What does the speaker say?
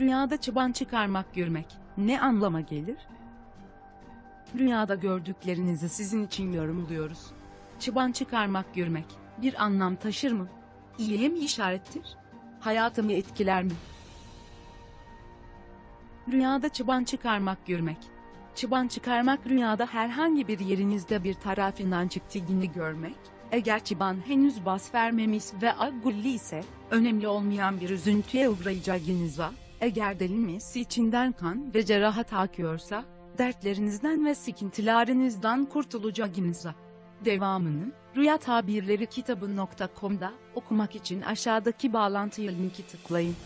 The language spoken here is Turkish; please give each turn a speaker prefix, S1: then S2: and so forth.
S1: Rüyada çıban çıkarmak görmek ne anlama gelir? Rüyada gördüklerinizi sizin için yorumluyoruz. Çıban çıkarmak görmek bir anlam taşır mı? İyiye mi işarettir? Hayatımı etkiler mi? Rüyada çıban çıkarmak görmek. Çıban çıkarmak rüyada herhangi bir yerinizde bir tarafından çıktığını görmek. Eğer çıban henüz bas vermemiş ve agulli ise, önemli olmayan bir üzüntüye uğrayacağınıza, eğer delinmesi içinden kan ve cerahat akıyorsa, dertlerinizden ve sıkıntılarınızdan kurtulacağınıza. Devamını, Rüya Tabirleri kitabı.com'da okumak için aşağıdaki bağlantıya linki tıklayın.